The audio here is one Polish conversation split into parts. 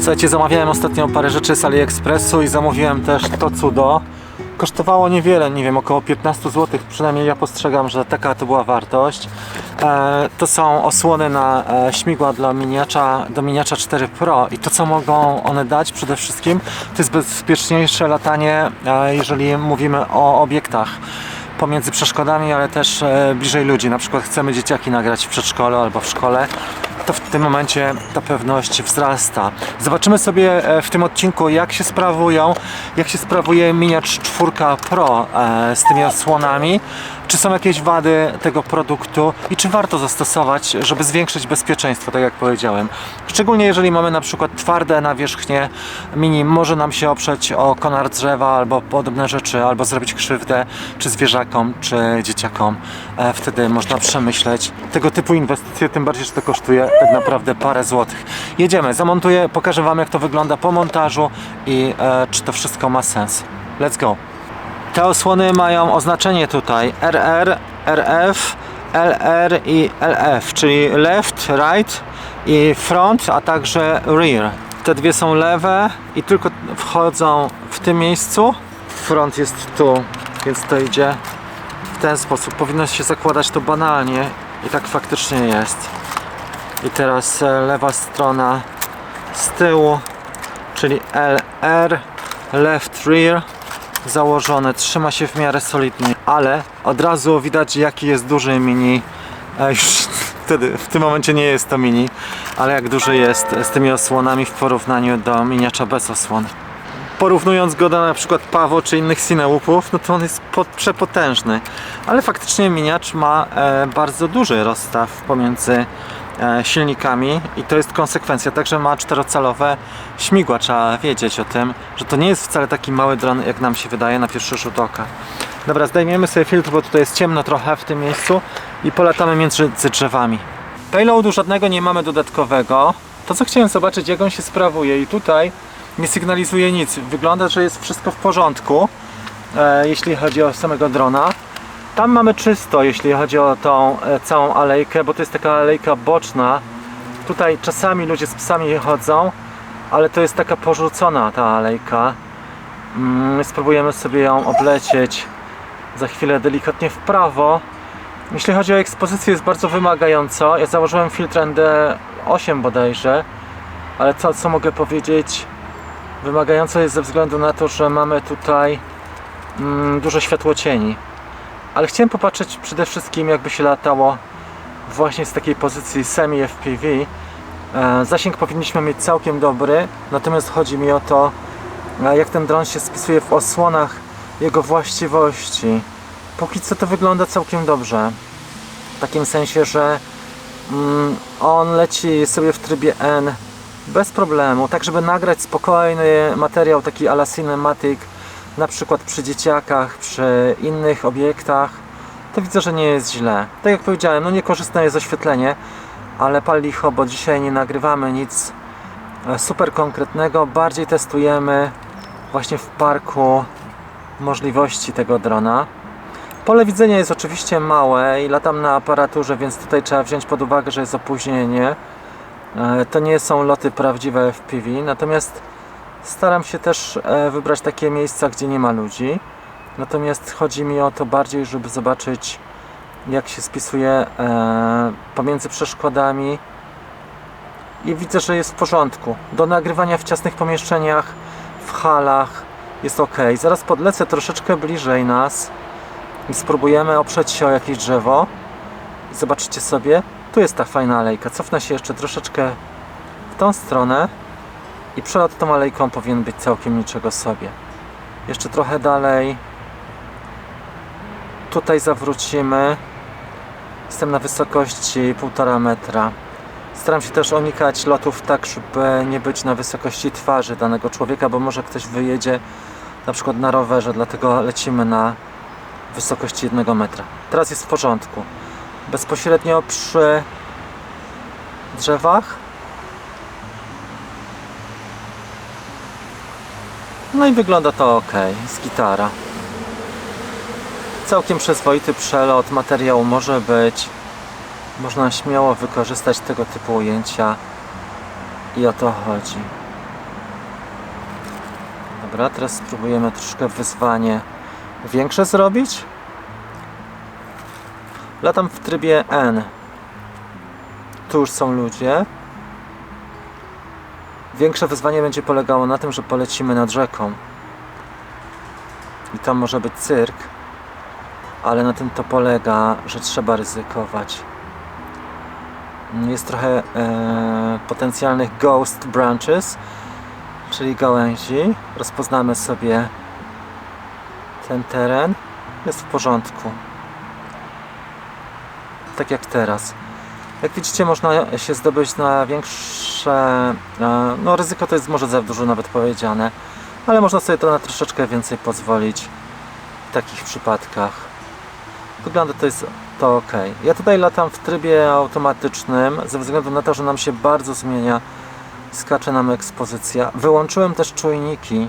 Słuchajcie, zamawiałem ostatnio parę rzeczy z AliExpressu i zamówiłem też to cudo. Kosztowało niewiele, nie wiem, około 15 zł, przynajmniej ja postrzegam, że taka to była wartość. E, to są osłony na e, śmigła dla miniacza, do miniacza 4 Pro i to co mogą one dać przede wszystkim to jest bezpieczniejsze latanie, e, jeżeli mówimy o obiektach pomiędzy przeszkodami, ale też bliżej ludzi. Na przykład chcemy dzieciaki nagrać w przedszkolu albo w szkole, to w tym momencie ta pewność wzrasta. Zobaczymy sobie e, w tym odcinku, jak się sprawują, jak się sprawuje Miniacz 4 Pro e, z tymi osłonami. Czy są jakieś wady tego produktu i czy warto zastosować, żeby zwiększyć bezpieczeństwo, tak jak powiedziałem. Szczególnie jeżeli mamy na przykład twarde nawierzchnie mini, może nam się oprzeć o konar drzewa albo podobne rzeczy, albo zrobić krzywdę czy zwierzakom, czy dzieciakom. E, Wtedy można przemyśleć tego typu inwestycje, tym bardziej, że to kosztuje tak naprawdę parę złotych. Jedziemy, zamontuję, pokażę Wam jak to wygląda po montażu i e, czy to wszystko ma sens. Let's go! Te osłony mają oznaczenie tutaj RR, RF, LR i LF, czyli left, right i front, a także rear. Te dwie są lewe i tylko wchodzą w tym miejscu. Front jest tu, więc to idzie w ten sposób. Powinno się zakładać to banalnie i tak faktycznie jest. I teraz e, lewa strona z tyłu, czyli LR, left rear założone, trzyma się w miarę solidnie, ale od razu widać jaki jest duży mini. Już wtedy, w tym momencie nie jest to mini, ale jak duży jest z tymi osłonami w porównaniu do miniacza bez osłon. Porównując go do na przykład Pawo czy innych Cinewoopów, no to on jest po, przepotężny. Ale faktycznie miniacz ma e, bardzo duży rozstaw pomiędzy silnikami i to jest konsekwencja. Także ma czterocalowe śmigła. Trzeba wiedzieć o tym, że to nie jest wcale taki mały dron, jak nam się wydaje na pierwszy rzut oka. Dobra, zdejmiemy sobie filtr, bo tutaj jest ciemno trochę w tym miejscu i polatamy między drzewami. Payloadu żadnego nie mamy dodatkowego. To co chciałem zobaczyć, jak on się sprawuje i tutaj nie sygnalizuje nic. Wygląda, że jest wszystko w porządku, e, jeśli chodzi o samego drona. Tam mamy czysto, jeśli chodzi o tą e, całą alejkę, bo to jest taka alejka boczna. Tutaj czasami ludzie z psami chodzą, ale to jest taka porzucona ta alejka. Mm, spróbujemy sobie ją oblecieć za chwilę delikatnie w prawo. Jeśli chodzi o ekspozycję, jest bardzo wymagająco. Ja założyłem filtr ND8 bodajże, ale co, co mogę powiedzieć? Wymagająco jest ze względu na to, że mamy tutaj mm, dużo światłocieni. Ale chciałem popatrzeć przede wszystkim, jakby się latało właśnie z takiej pozycji semi-FPV. E, zasięg powinniśmy mieć całkiem dobry, natomiast chodzi mi o to, e, jak ten dron się spisuje w osłonach jego właściwości. Póki co to wygląda całkiem dobrze. W takim sensie, że mm, on leci sobie w trybie N bez problemu, tak żeby nagrać spokojny materiał taki ala cinematic, na przykład przy dzieciakach, przy innych obiektach, to widzę, że nie jest źle. Tak jak powiedziałem, no niekorzystne jest oświetlenie, ale pal licho, bo dzisiaj nie nagrywamy nic e, super konkretnego, bardziej testujemy właśnie w parku możliwości tego drona. Pole widzenia jest oczywiście małe i latam na aparaturze, więc tutaj trzeba wziąć pod uwagę, że jest opóźnienie. E, To nie są loty prawdziwe FPV, natomiast staram się też e, wybrać takie miejsca, gdzie nie ma ludzi. Natomiast chodzi mi o to bardziej, żeby zobaczyć, jak się spisuje e, pomiędzy przeszkodami. I widzę, że jest w porządku. Do nagrywania w ciasnych pomieszczeniach, w halach jest ok. Zaraz podlecę troszeczkę bliżej nas i spróbujemy oprzeć się o jakieś drzewo. Zobaczycie sobie, tu jest ta fajna alejka. Cofnę się jeszcze troszeczkę w tą stronę i przelot tą alejką powinien być całkiem niczego sobie. Jeszcze trochę dalej. Tutaj zawrócimy. Jestem na wysokości 1,5 metra. Staram się też unikać lotów tak, żeby nie być na wysokości twarzy danego człowieka, bo może ktoś wyjedzie na przykład na rowerze, dlatego lecimy na wysokości 1 metra. Teraz jest w porządku. Bezpośrednio przy drzewach. No i wygląda to ok, z gitara. Całkiem przyzwoity przelot, materiał może być. Można śmiało wykorzystać tego typu ujęcia i o to chodzi. Dobra, teraz spróbujemy troszkę wyzwanie większe zrobić. Latam w trybie N. Tu już są ludzie. Większe wyzwanie będzie polegało na tym, że polecimy nad rzeką. I tam może być cyrk, ale na tym to polega, że trzeba ryzykować. Jest trochę e, potencjalnych ghost branches, czyli gałęzi. Rozpoznamy sobie ten teren. Jest w porządku. Tak jak teraz. Jak widzicie, można się zdobyć na większe. e, No, ryzyko to jest może za dużo nawet powiedziane, ale można sobie to na troszeczkę więcej pozwolić w takich przypadkach. Wygląda to jest to ok. Ja tutaj latam w trybie automatycznym, ze względu na to, że nam się bardzo zmienia, skacze nam ekspozycja. Wyłączyłem też czujniki.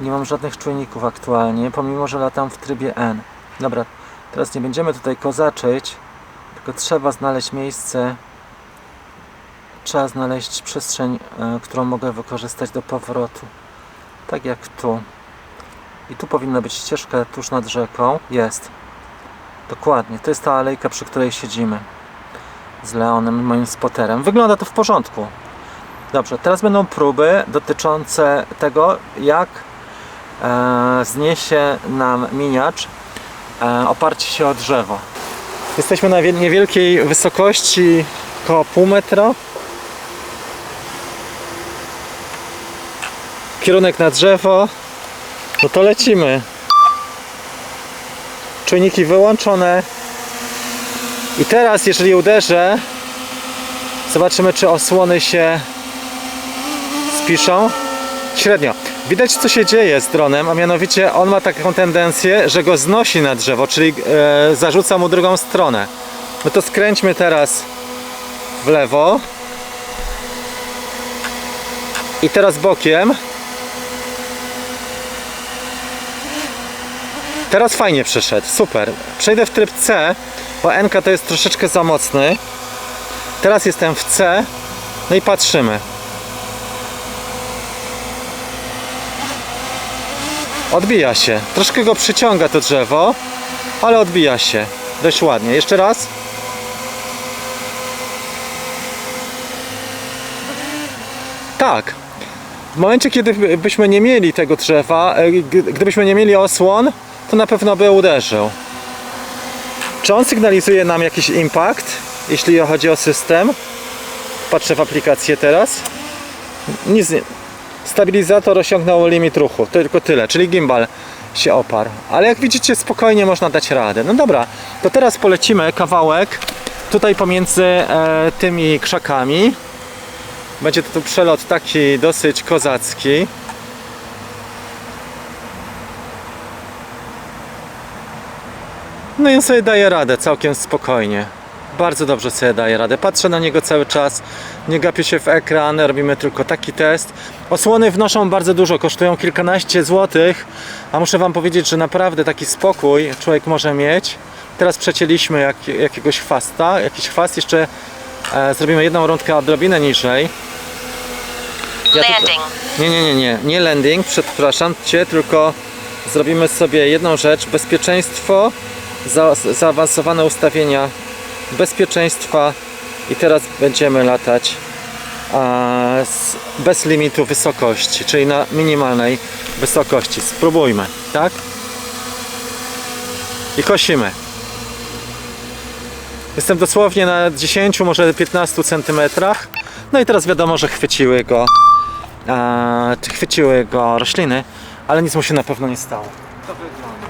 Nie mam żadnych czujników aktualnie, pomimo że latam w trybie N. Dobra, teraz nie będziemy tutaj kozaczyć, trzeba znaleźć miejsce. Trzeba znaleźć przestrzeń, e, którą mogę wykorzystać do powrotu. Tak jak tu. I tu powinna być ścieżka tuż nad rzeką. Jest. Dokładnie. To jest ta alejka, przy której siedzimy. Z Leonem, moim spoterem. Wygląda to w porządku. Dobrze, teraz będą próby dotyczące tego, jak e, zniesie nam miniacz e, oparcie się o drzewo. Jesteśmy na wie- niewielkiej wysokości, około pół metra. Kierunek na drzewo. No to lecimy. Czujniki wyłączone. I teraz, jeżeli uderzę, zobaczymy, czy osłony się spiszą. Średnio. Widać, co się dzieje z dronem, a mianowicie on ma taką tendencję, że go znosi na drzewo, czyli e, zarzuca mu drugą stronę. No to skręćmy teraz w lewo. I teraz bokiem. Teraz fajnie przeszedł, super. Przejdę w tryb C, bo NK to jest troszeczkę za mocny. Teraz jestem w C, no i patrzymy. Odbija się. Troszkę go przyciąga to drzewo, ale odbija się. Dość ładnie. Jeszcze raz. Tak. W momencie, kiedy by- byśmy nie mieli tego drzewa, e, gdybyśmy nie mieli osłon, to na pewno by uderzył. Czy on sygnalizuje nam jakiś impact, jeśli chodzi o system? Patrzę w aplikację teraz. Nic nie. Stabilizator osiągnął limit ruchu, tylko tyle, czyli gimbal się oparł. Ale jak widzicie, spokojnie można dać radę. No dobra, to teraz polecimy kawałek tutaj pomiędzy e, tymi krzakami. Będzie to tu przelot taki dosyć kozacki. No i on sobie daje radę całkiem spokojnie. Bardzo dobrze sobie daje radę. Patrzę na niego cały czas, nie gapię się w ekran, robimy tylko taki test. Osłony wnoszą bardzo dużo, kosztują kilkanaście złotych, a muszę Wam powiedzieć, że naprawdę taki spokój człowiek może mieć. Teraz przecięliśmy jak, jakiegoś chwasta, jakiś chwast, jeszcze e, zrobimy jedną rundkę odrobinę niżej. Ja tu- nie, nie, nie, nie, nie landing, przepraszam Cię, tylko zrobimy sobie jedną rzecz, bezpieczeństwo, za, zaawansowane ustawienia bezpieczeństwa i teraz będziemy latać bez limitu wysokości, czyli na minimalnej wysokości. Spróbujmy, tak? I kosimy. Jestem dosłownie na 10, może 15 centymetrach. No i teraz wiadomo, że chwyciły go chwyciły go rośliny, ale nic mu się na pewno nie stało. To wygląda.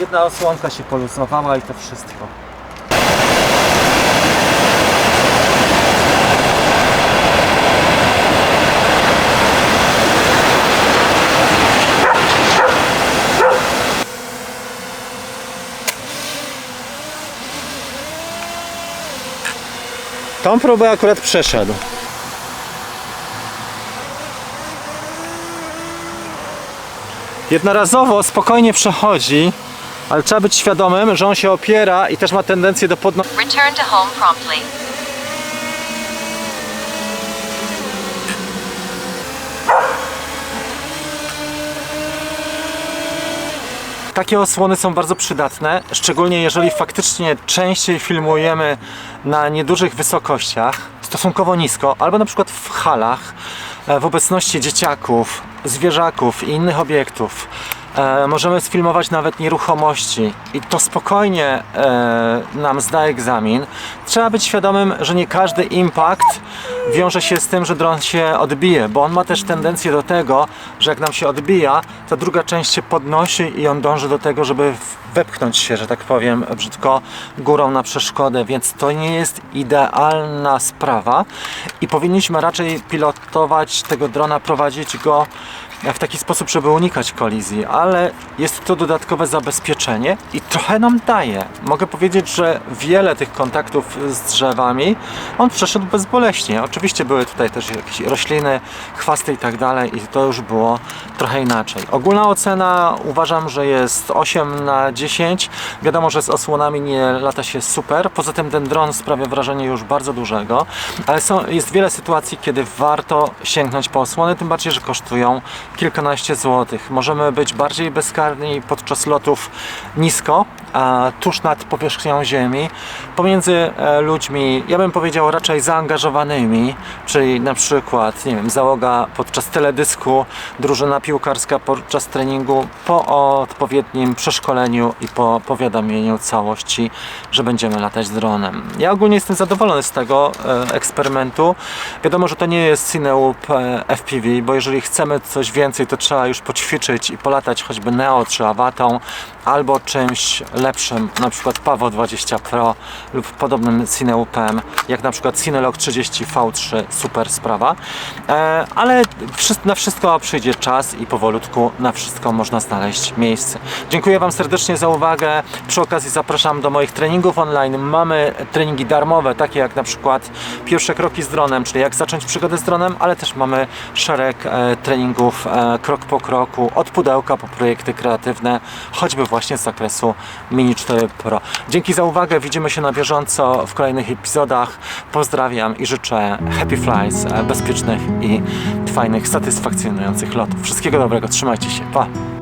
Jedna osłonka się poluzowała i to wszystko. Tą próbę akurat przeszedł. Jednorazowo spokojnie przechodzi, ale trzeba być świadomym, że on się opiera i też ma tendencję do podnoszenia. Takie osłony są bardzo przydatne, szczególnie jeżeli faktycznie częściej filmujemy na niedużych wysokościach, stosunkowo nisko, albo na przykład w halach, e, w obecności dzieciaków, zwierzaków i innych obiektów. E, możemy sfilmować nawet nieruchomości i to spokojnie e, nam zda egzamin. Trzeba być świadomym, że nie każdy impact wiąże się z tym, że dron się odbije, bo on ma też tendencję do tego, że jak nam się odbija, to druga część się podnosi i on dąży do tego, żeby wepchnąć się, że tak powiem brzydko, górą na przeszkodę, więc to nie jest idealna sprawa i powinniśmy raczej pilotować tego drona, prowadzić go w taki sposób, żeby unikać kolizji, ale jest to dodatkowe zabezpieczenie i trochę nam daje. Mogę powiedzieć, że wiele tych kontaktów z drzewami on przeszedł bezboleśnie. Oczywiście były tutaj też jakieś rośliny, chwasty i tak dalej i to już było trochę inaczej. Ogólna ocena uważam, że jest 8 na 10. Wiadomo, że z osłonami nie lata się super. Poza tym ten dron sprawia wrażenie już bardzo dużego, ale są, jest wiele sytuacji, kiedy warto sięgnąć po osłony, tym bardziej, że kosztują kilkanaście złotych. Możemy być bardziej bezkarni podczas lotów nisko, tuż nad powierzchnią ziemi, pomiędzy e, ludźmi, ja bym powiedział raczej zaangażowanymi, czyli na przykład, nie wiem, załoga podczas teledysku, drużyna piłkarska podczas treningu, po odpowiednim przeszkoleniu i po powiadomieniu całości, że będziemy latać dronem. Ja ogólnie jestem zadowolony z tego e, eksperymentu. Wiadomo, że to nie jest Cineloop e, FPV, bo jeżeli chcemy coś więcej, to trzeba już poćwiczyć i polatać choćby Neo czy Avatą, albo czymś lepszym, na przykład Pavo 20 Pro lub podobnym Cineloopem, jak na przykład Cinelog 30 V3, super sprawa. E, ale na wszystko przyjdzie czas i powolutku na wszystko można znaleźć miejsce. Dziękuję Wam serdecznie za uwagę. Przy okazji zapraszam do moich treningów online. Mamy treningi darmowe, takie jak na przykład pierwsze kroki z dronem, czyli jak zacząć przygodę z dronem, ale też mamy szereg e, treningów e, krok po kroku, od pudełka po projekty kreatywne, choćby właśnie z zakresu Mini 4 Pro. Dzięki za uwagę, widzimy się na bieżąco w kolejnych epizodach. Pozdrawiam i życzę happy flies, e, bezpiecznych i fajnych, satysfakcjonujących lotów. Wszystkiego dobrego, trzymajcie się, pa!